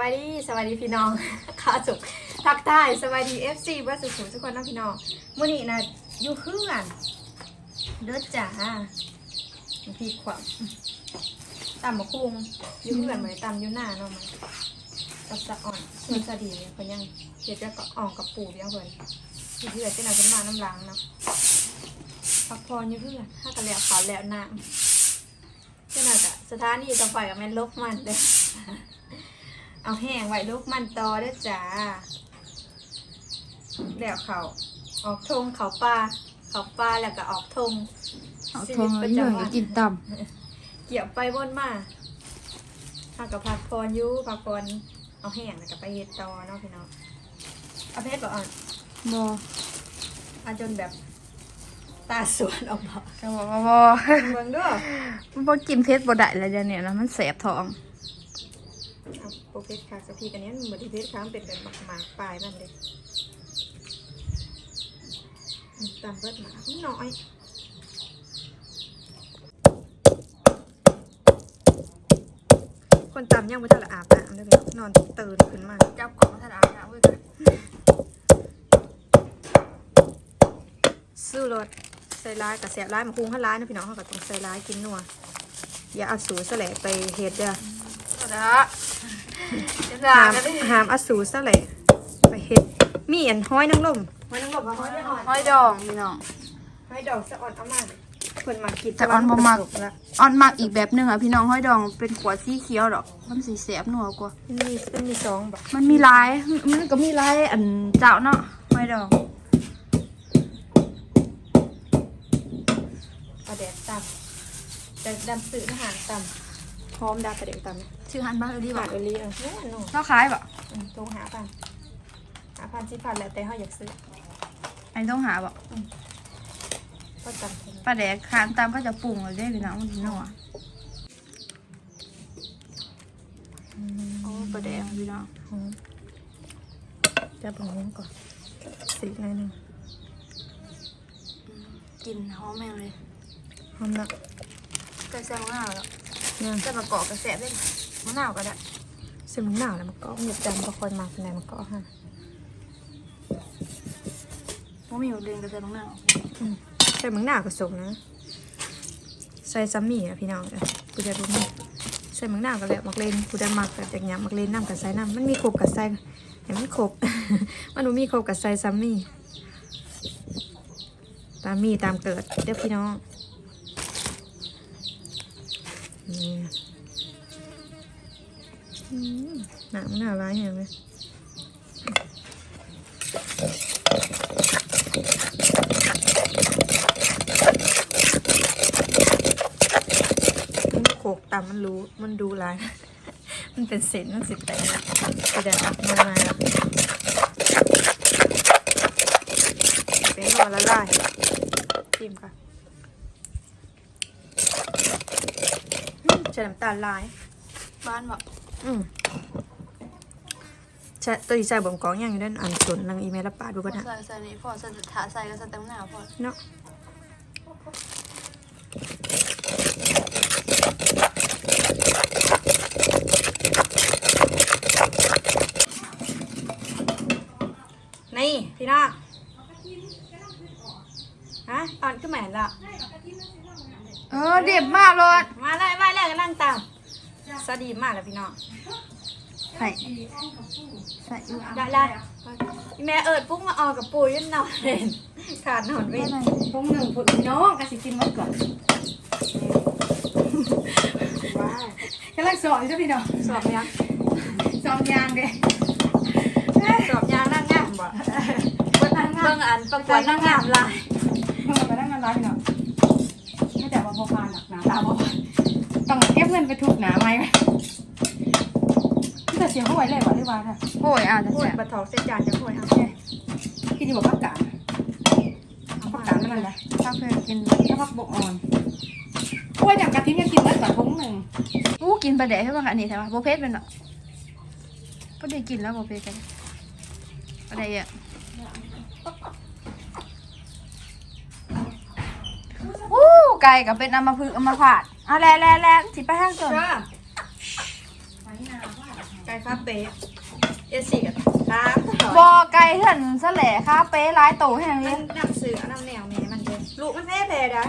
วัสดีสวัสดีพี่น้องข้าสุกทักทายสวัสดีเอฟซีเบอร์สุขุมทุกคนนะพี่น้องมื่อนี้นะอยู่เพื่อนเด้อจ้าพี่ขวัญตำมะคุงอยู่เพื่อนเหมือนตำอยู่หน้าเนาะมันกับสะอ่อนส่วนสะดีเนี่ยเพิ่นยังเดี๋ยวจะก็อ่องกับปูเดียวเพิ่นอยู่เพื่อนจะนำเป็นมาน้ำล้างเนาะพักพรอยู่เพื่อนถ้ากันแล้วขาวแล้วน้ำเจ้าหน้าก็สถานีต่อไปกับแม่นลบมันเด้อ เอาแห้งไว้ลูกมันต่อเด้อจ้าแล้วเขาออกทงเขาปลาเขาปลาแล้วก็ออกทงเอาทองแล้วอยู่ให้กินต่เกี่ยวไปบนมาถ้ากับพักพรอยูพักพรเอาแห้งแล้วก็ไปเฮ็ดต่อเนาะพี่น้องเอาเพชรบ่อ่อนำบอมาจนแบบตาสวนออกมาก็บอกว่าบอเมืองด้วยมันบอกินเพชรบอได้เลยเดี๋ยวนี้นะมันแสบท้อง เอาโปรเพชรค่ะสักทีกันนี้มันเหมือนที่เพชรค้างเป็นแบบหมากๆปลายมันเลยอืมตามเบิดหมาน้อยคนตามยังไม่ทันละอาบน้ำเลยนอนตื่นขึ้นมาจับกล่องธนาคารเว้ยกันซื้อรถใส่ร้ายกับเสียร้ายมาคุ้งข้าร้ายนะพี่น้องเขาก็ต้องใส่ร้ายกินนัวอย่าเอาสูสะแหละไปเฮ็ดเด้อนะจะ หาด่ามกันดิหามเอาสูสะแหละไปเฮ็ดมีอันห้อยนางรมห้อยนางรมห้อยอ่อนห้อยดองพี่น้องห้อยดอกสะอ่อนเอามาเพิ่นมากินแต่อ่อนบ่มักสุละอ่อนมากอีกแบบหนึงอะพี่น้องห้อยดองเป็นขวดสีเขียวดอกมันสีแสบนัวกว่ามันมีมันมีสองบ่มันมีลายมันก็มีลายอันเจ้าเนาะห้อยดองปลาแดดตำแต่ดำสื่อทหารตำพร้อมดาปลาแดดตำ นะชื่อฮันบ้านเอลี่บผ่าอนกเอลีเออแน่นอนเท่าขายบ่อืมโทรหาพันหาพันสิพันแล้วแต่เขาอยากซื้ออันนี้ต้องหาบ่ก็จำเป็นปลาแดกคานตามก็จะปรุงเลยได้พี่น้องมันนัวโอ้ปลาแดกพี่น้องหอมจะผงงก่อนสีหน่อยหนึ่งกลินหอมแมงเลยหอมนะใส่แซ่บมะนาวแล้วเนี่ย ใส่มะกอกกระแสบเลย มะนาวก็ได้เส้นมันหนาวแล้วมันก็เหยียบจำก็คอยมาเป็นไรมันก็ฮะเพราะมีอยู่เรียนกระแสมะนาวใส่มันหนาวก็สุกนะ ใส่ซัมมี่อะพี่น้องเอ้ยกูจะรู้มั้ยใส่มันหนาวก็แล้วมักเลนกูจะมักแบบอย่างเงี้ยมักเลนน้ำกับใส่น้ำมันมีขบกับใส่เห็นมันขบมันบ่มีขบกับใส่ซัมมี่ตามมีตามเกิดเด้อพี่น้องนี่อืม หนังหนาร้ายอย่งเลยมันโขกตามมันรู้ มันดูร้าย มันเป็นเศษมันสิแต่สีแดงออกมามาแล้วเป็นรอละลายจิ้มค่ะอืมใส่น้ำตาลลาย บ้านแบอก อืมใช่ตัวที่ใส่บ่มกองอย่างอยู่ด้านอันส่วนนางอีเมลละปาดดูพอป่ะนะใส่ใส่นี่พอใส่ถาใส่ก็ใส่แต่มะนาวพอเนาะนี่พี่น้องฮะอ่อนขึ้นมาเห็นละเออเด็บมากเลยมาเลยมาเลยก็นั่งตาม สวัสดีมากเลยพี่น้องใส่ใส่อยู่ได้ได้อีแม่เอิดปุ๊กมาออกกับปุ๋ยนอนเล่นขาดนอนเว้นพงหนึ่งผุดน้องกสิกินมันก่อนว้าวกำลังสอนอยู่พี่น้องสอบยังสอนยางเด้สอบยางนั่งงามบ่เบิ่งอันประกวดนั่งงามลายเมื่อไปนั่งกันร้านพี่น้องไม่แต่ว่าพอพานหนักหนาตาบอ ต้องเก็บเงินไปถูกหนาไหมที่จะเสียห้วยเลยว่ะหรือว่าเนี่ยโอ้ยอะจะโอ้ยแซ่บบัดถอกเส้นจานจะโอยเอาที่จะบอกพักกาดพักกาดมันอะไรถ้าเพื่อนกินถ้าพักบกอ่อนกล้วยจากกะทิยังกินได้ก่อนพงหนึ่งอู้กินปลาแดกใช่ป่ะอันนี้ใช่ป่ะโบเพสเป็นหรอก็ได้กินแล้วโบเพสกันอะไรอะอู้ไก่กับเป็นอัมพฤกษ์อัมพาต เอาแล่แล่แล่สิไปห้างก่อนจ้าไว้นาว่าไก่คาเฟ่เอสี่กับตามตลอดบอไก่เถื่อนสะแหล่ค่าเป๊ะร้ายโตให้ทางมันี้นนำสื่อเอานำแนวแม่มันเลยลูกมันแพ้แพ้นะ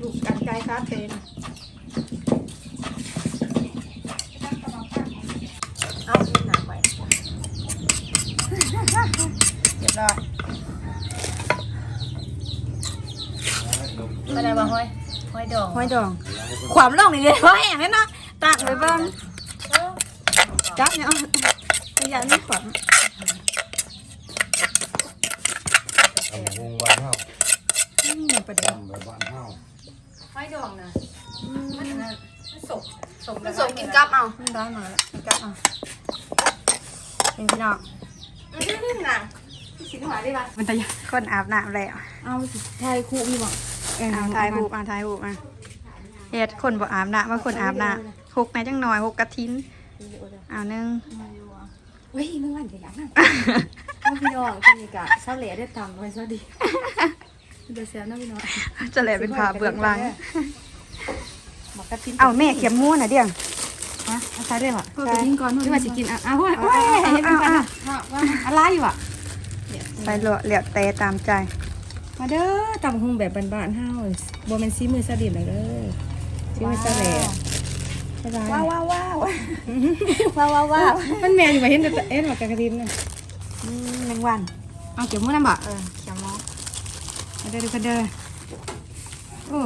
ลูกกันไก่คาเฟ่นะเอาเล่นหนักไปเรียบร้อยอะไรวะห้อยห้อยดองห้อยดอง ความร่องนี่เลยเพราแห้งแล้วเนาะตักเลยบ้างจับเนี่ยอาย่างนี้ขวามทำวงบ้านเฮาประเดี๋ยวทำแบบบ้านเฮาห้อยดองนะมันมันสมสมผสมกินกับเอาได้มาแล้วกินกับเอาเป็นพี่น้องหนังสินหาได้ปะมันตะยคนอาบน้ำแล้วเอาสิไทยคู่มีบ่เออเอาถ่ายรูปเอาถ่ายรูปมา เฮ็ดคนบ่อาบน้ำว่าคนอาบน้ำหกแม่จังหน่อยหกกระทินเอาหนึ่งเฮ้ยเมื่อวันจะอยากนั่งเอาพี่น้องเป็นอีกอะเศร้าเหล่ได้ตังค์ไว้ซะดีเดี๋ยวเสียนะพี่น้องจะเลยเป็นผ่าเบื้องหลังหมักกระทินเอาแม่เข็มม้วนน่ะเดี่ยงฮะเอาใช้ได้ป่ะใช้กินก่อนที่ว่าสิกินอะอะเฮ้ยเอาเฮ้ยเอาเห็นเป็นเอากันเอาว่าอะไรอยู่อะไปเหลือเหลือเตะตามใจ มาเด้อตำหุงแบบบ้านๆเฮาบ่แม่นซีมือซาดิบเลยเด้อ ซีมือซาแหล่ใช่ป่ะว้าวว้าวว้าวว้าวว้าวว้าวมันแม่นอยู่บ่เห็นแต่เอ็นหมักกระทินน่ะอืมแมงวันเอาเก็บมื้อนั้นบ่เออเข็มม้อมาเด้อดูกันเด้อโอ้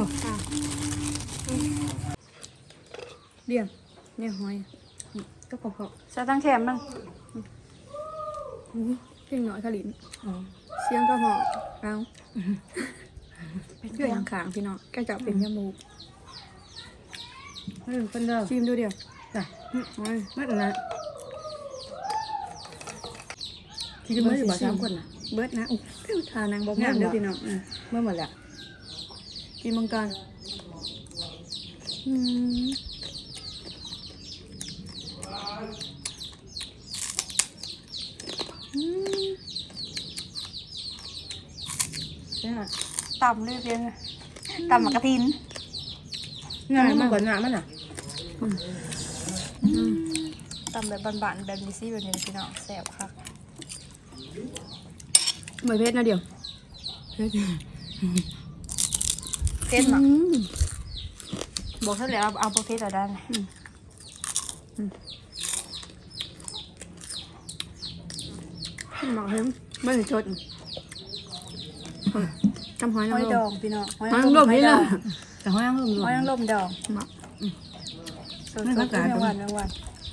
เดี๋ยวเนี่ยหอยก็พอใส่ตั้งแข็มนึงๆเพียงน้อยขลินเสียงก็เหาะเอาเป็นเพื่อนข้างๆพี่น้องก็จะเป็นยามูก เออคนเดิมชิมดูเดียวจ้ะมันมันนะที่จะเมื่ออยู่บ่สามคนนะเบิร์ดนะอุ๊ยทานางบอกงามเด้อพี่น้องอืมเมื่อหมดแล้วกินมังกรอืมอืมเนี่ยต่ำเลยเพียงต่ำหมากกระทินงานมันก่อนงานมันอะ ต่ำแบบบานๆแบบนี้สิแบบนี้พี่น้องแซ่บค่ะเหมือนเพชรนะเดียวเพชรเต้นหมักบอกเท่าไหร่เอาเอาประเภทเราได้ไหมหมักเห็มไม่ถึงชดจำหอยนางห้อยรดมองพี่น้องหอยนางรมนี่เลยแต่หอยนางรมห้อยนางรมดองหมัก สดไม่ๆเข้าใจไม่หวานไม่หวาน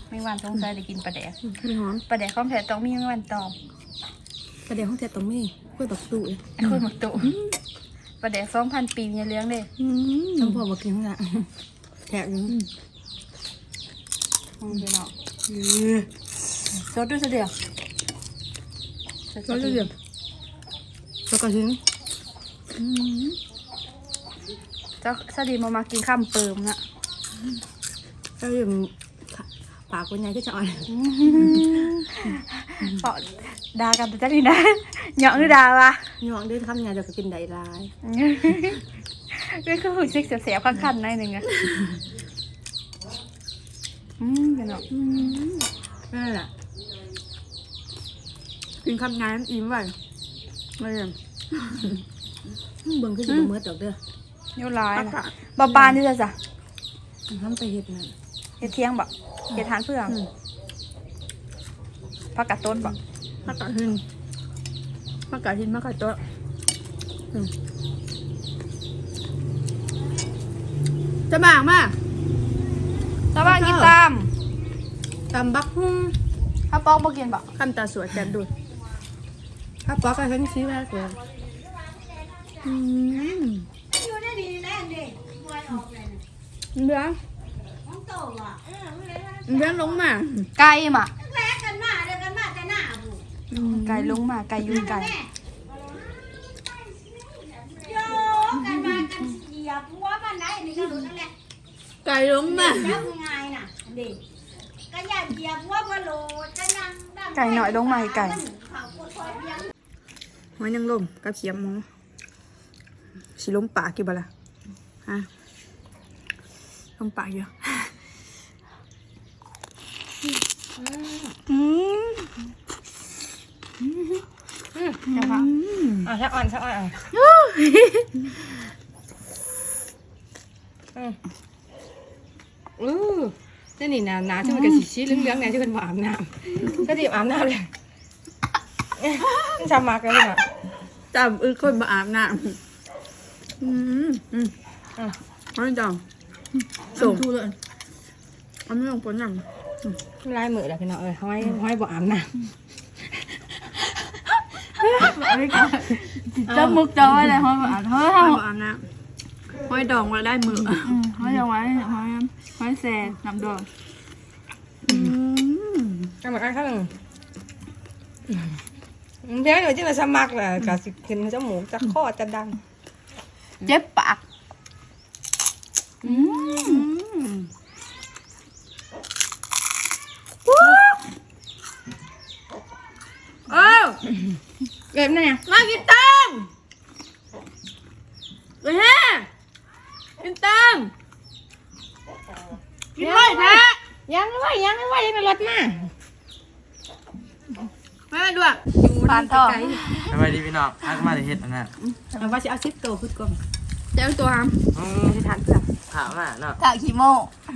ไม่หวานสงสัยได้กินปลาแดกขึ้นหอมปลาแดกข้อมแท้ต้องมีไม่หวานตอมประเดี๋ยวห้องเทตรงนี้กล้วยตกตู่เลยไอ้คนหมักตุปลาแดกสองพันปีเนี่ยเลี้ยงเลยน้ำพอบอกกินละแทะอยู่พี่น้องสดด้วยเสดียวก็จะเดือดแล้วก็ทิ้งเจ้าสดีมามากินข้ามเปิมนะก็ เดือดปากคนใหญ่ก็จะอ่อนเปาะดากันแต่จ้าดีนะเหยาะหรือดาวะย่องด้วยคำใหญ่เดี๋ยวก็กินได้ลายก็คือหูซิกเสียบๆคันๆหน่อยหนึ่งอะอืมพี่น้องนั่นแหละกินคำงานอิ่มไว้ไม่เห็นเบิ่งขึ้นอยู่เมื่อดอกเด้อยูร้ายอากานะศบาบานนี่จ้ะทำไปเห็ดนั่น เฮ็ดเที่ยงบ่เฮ็ดทานเพื่องอืมผักกาดต้นบ่มากาหินมากาหินมากาตัวอืมจะบางมากตะบ้านกินตามตำบักหุ่งถ้าปอกบ่กินบ่คำตาสวยแกนดูถ้าป๊อกก็ฉันชี้แรกเลยอืมเบื้อง เบื้องลงมาไก่มาแม่กันมาเดี๋ยวกันมาแต่หน้าบุไก่ลงมาไก่อยุ่ไก่โยกันมากันเหยียบหัวมันได้นี่ก็รู้นั่นแหละไก่ลงมาแล้วง่ายน่ะเด็กก็อย่าเหยียบหัวบ่โลจะนั่งดังไก่หน่อยลงมาไก่เขาปวดคอเพียงหอยนางรมกับเขียมหมูสิลงปากกี่บ่ล่ะฮะลงปากอยู่อื มใช่ปะอะชักอ่อนชักอ่อนอะอือนี่นี่น้ำน้ำที่มันกระสีชี้เหลืองๆเนี่ยที่เป็นอาบน้ำก็ดีอาบน้ำเลยจำมากเลยอะจำอึ้คนมาอาบน้ำอืมอืมอะไม่จำส่งทูเลยอันไม่ลงผลหนัง ลายมือแล้วพี่น้องเอ้ยห้อยห้อยบ่อาบน้เจ้ามุกจอไว้เลยห้อยมาอาบเฮ้ยห้อยอาบน้ำห้อยดองไว้ได้มือห้อยดองไว้ห้อยห้อยแซ่น้ำดองำก็เหมือนกันข้างหนึ่งเดี๋ยวหนูจะมาสมัครแหละกะสิขึ้นจมูกจะคอจะดัง เจ็บปาก อืม เอ้าเก็บเนี่ยมากินตังเฮ้ยกินตังกินไม่แท้ยังไม่ไหวยังไม่ไหวยังในรถมาแม่ด้วยผ่านท่อสวัสดีพี่น้องอักมาได้เฮ็ดอันนั้นเอาว่าจะเอาซิปโตขึ้นก่อนเจ้าตัวหามอืมจะทานเพื่อถามอะเนาะถ้าขี้โม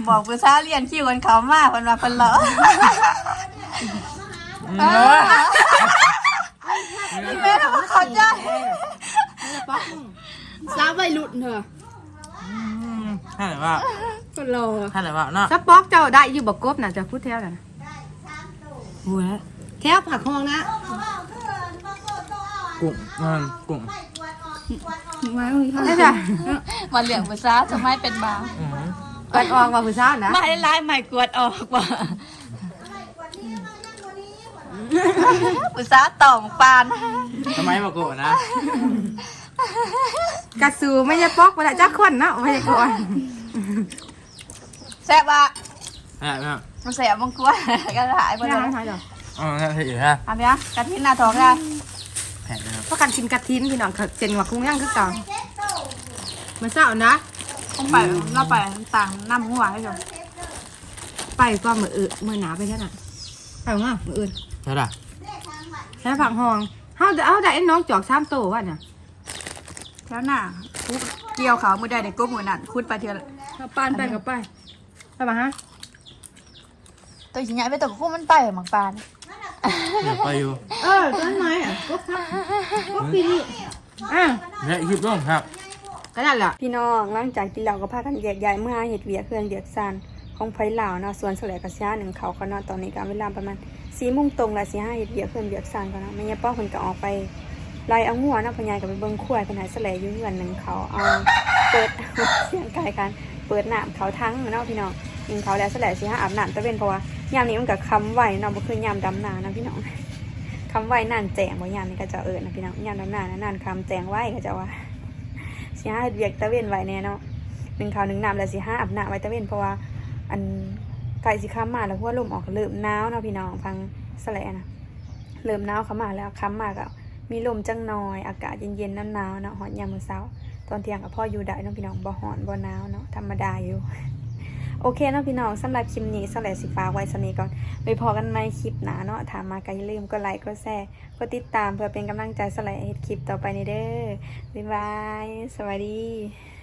บอกภาษาเรียนคิวกันเขามากคนมาคนเหล่อ แม่ทำเขาใจสาวใบหลุดเถอะถ้าไหนว่าคนรอถ้าไหนว่าเนาะสป๊อกเจ้าได้อยู่บอกกบน่ะจะพูดแถวน่ะโอ้ยแถวผักห้องนะกุ้งมันกุ้งนี่จ้ะมาเหลืองภาษาจะไม่เป็นบางอืมกัดออกมาผู้สาวนะไม่ได้ไล่ไม่กวดออกว่า ภาษาต่องปานทำไมมาโกะนะกระสูไม่ใช่ป๊อกมาละจ้าคนนะไม่ใช่ก่อนแซ่บอะอะไรเนาะมันแซ่บมังกวดก็หายไปไม่เลได้ยไม่ได้อ๋อนั่นเห็นอยู่ฮะอันนี้กะทิหน้าท้องได้แผ่นนะครับเพราะการกินกระทินพี่น้องเจนว่าคุ้งย่างคือเก่ามาเศร้านะ ต้องไปเราไปต่างน้ำหัวให้ดูไปก็มืออื่นมือหนาไปแค่นั้นไปมากมืออื่น ใช่ป่ะแค่ผักห้องเฮาเอาได้น้องจอกสามโตวะเนี่ยแล้วหน้าคุกเกี่ยวเขามือใดในกุ้งมือนั่นคุดไปเถอะถ้าปานไปกับไปไปมาฮะตัวชิ้นใหญ่ไปตัวกุ้งมันไปเหมือนปานเดี๋ยวไปอยู่เออต้นไม้อะก็พักก็ปีนี้อะและคลิปร่วมครับก็นั่นแหละพี่น้องหลังจากกินเหล้าก็พากันแยกย้ายเมื่อหาเห็ดเวียกเครื่องเดียกซานของไฟเหล่าเนาะส่วนสลายกระชาหนึ่งเขาเขาเนาะตอนนี้ก็เวลาประมาณ สี่โมงตรงละสีห้าเห็ดเวียกเครื่องเดียกซานเขาเนะไม่ยป้อคนก็ออกไปไล่เอางัวเนาะพญายกับไปเบิ้งขั้วเป็นไหนสลยอยุ่งเงินหนึ่งเขาเอาเปิดเสียงไกลกันเปิดหน้ำเขาทั้งเนาะพี่น้องยิงเขาแล้วสลายสีห้าอาบหน้ำตะเวนเพราะว่ายามนี้มันกับคำไหวเนาะบ่คือยามดำนานะพี่น้องคำไหวนานแจงบ่ยามนี้ก็จะเอิญนะพี่น้องยามดำนานะนานคำแจงไหวก็จะว่าสิห้าเฮ็ดเวียกตะเวนไหวแน่เนาะหนึ่งเขาหนึ่งน้ำแล้วสิห้าอาบหน้ำไว้ตะเวนเพราะว่าอัน ไก่สิข้ามมาแล้วหัวลมออกเริ่มหนาวเนาะพี่น้องฟังสแลนะเริ่มหนาวเข้ามาแล้วค้ำมากอะมีลมจังหน่อย อากาศเย็นๆน้ำหนาวเนาะหอนยามมื้อเช้าตอนเที่ยงกับพ่ออยู่ได้เนาะพี่น้องบ่หอนบ่หนาวเนาะธรรมดาอยู่โอเคเนาะพี่น้องสำหรับคลิปนี้สแลสิฟ้าไว้สนีก่อนไปพอกันในคลิปหนาเนาะถามมาก็อย่าลืมกดไลค์กดแชร์กดติดตามเพื่อเป็นกำลังใจสแลเฮ็ดคลิปต่อไปนี้เด้อบ๊ายบาย สวัสดี